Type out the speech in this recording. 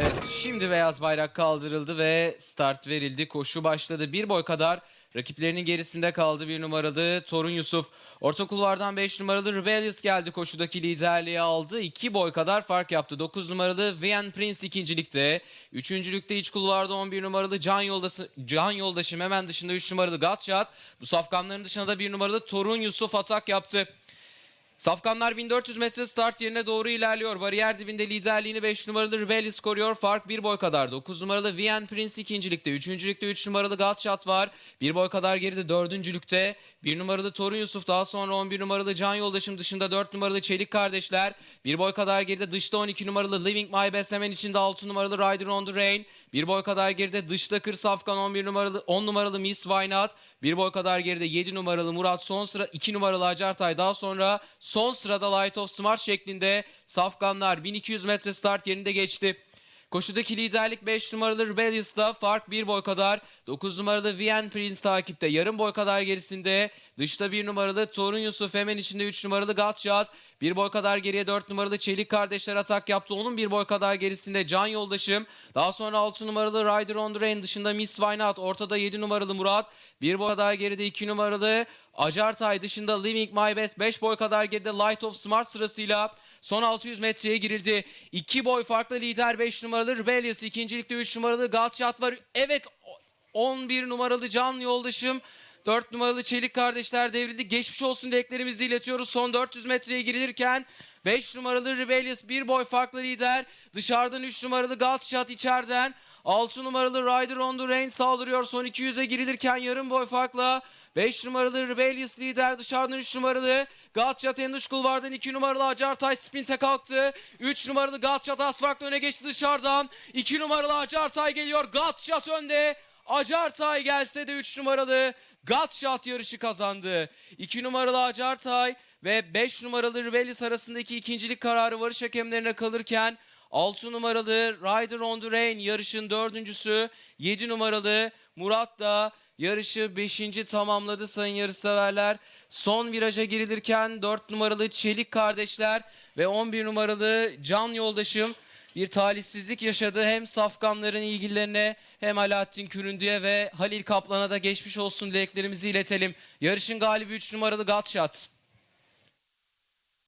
Evet, şimdi beyaz bayrak kaldırıldı ve start verildi. Koşu başladı. Bir boy kadar rakiplerinin gerisinde kaldı bir numaralı Torun Yusuf. Orta kulvardan 5 numaralı Rebellious geldi. Koşudaki liderliği aldı. 2 boy kadar fark yaptı. 9 numaralı Vian Prince ikincilikte. Üçüncülükte iç kulvarda 11 numaralı Can Yoldaşı, Can Yoldaşım hemen dışında 3 numaralı Gatshot. Bu safkanların dışında da 1 numaralı Torun Yusuf atak yaptı. Safkanlar 1400 metre start yerine doğru ilerliyor. Bariyer dibinde liderliğini 5 numaralı Rebellious koruyor. Fark 1 boy kadar. 9 numaralı Vian Prince ikincilikte. Üçüncülükte 3 numaralı Gatshot var. 1 boy kadar geride dördüncülükte. 1 numaralı Torun Yusuf daha sonra 11 numaralı Can Yoldaşım dışında 4 numaralı Çelik Kardeşler. 1 boy kadar geride dışta 12 numaralı Living My Best hemen içinde 6 numaralı Rider on the Rain. 1 boy kadar geride dışta Kır Safkan 11 numaralı 10 numaralı Miss Why Not. 1 boy kadar geride 7 numaralı Murat son sıra 2 numaralı Acartay daha sonra son sırada Light of Smart şeklinde Safkanlar 1200 metre start yerinde geçti. Koşudaki liderlik 5 numaralı Rebellious'ta fark 1 boy kadar. 9 numaralı Vian Prince takipte yarım boy kadar gerisinde. Dışta 1 numaralı Torun Yusuf hemen içinde 3 numaralı Gatshot. 1 boy kadar geriye 4 numaralı Çelik kardeşler atak yaptı. Onun 1 boy kadar gerisinde Can Yoldaşım. Daha sonra 6 numaralı Rider on the Rain dışında Miss Why Not. Ortada 7 numaralı Murat. 1 boy kadar geride 2 numaralı Acartay dışında Living My Best 5 boy kadar geride Light of Smart sırasıyla son 600 metreye girildi. 2 boy farklı lider 5 numaralı Rebellious. ikincilikte 3 numaralı Gatshot var. Evet 11 numaralı Can Yoldaşım. 4 numaralı Çelik kardeşler devrildi. Geçmiş olsun dileklerimizi iletiyoruz. Son 400 metreye girilirken 5 numaralı Rebellious bir boy farklı lider. Dışarıdan 3 numaralı Gatshot içeriden. 6 numaralı Rider on the Rain saldırıyor. Son 200'e girilirken yarım boy farkla 5 numaralı Rebellious lider dışarıdan 3 numaralı Gatshot en dış kulvardan 2 numaralı Acartay sprinte kalktı. 3 numaralı az farklı öne geçti dışarıdan. 2 numaralı Acartay geliyor. Gatshot önde. Acartay gelse de 3 numaralı Gatshot yarışı kazandı. 2 numaralı Acartay ve 5 numaralı Rebellious arasındaki ikincilik kararı varış hakemlerine kalırken 6 numaralı Rider on the Rain yarışın dördüncüsü. 7 numaralı Murat da yarışı 5. tamamladı sayın yarışseverler. Son viraja girilirken 4 numaralı Çelik kardeşler ve 11 numaralı Can Yoldaşım bir talihsizlik yaşadı. Hem safkanların ilgilerine hem Alaaddin Küründü'ye ve Halil Kaplan'a da geçmiş olsun dileklerimizi iletelim. Yarışın galibi 3 numaralı Gatshot.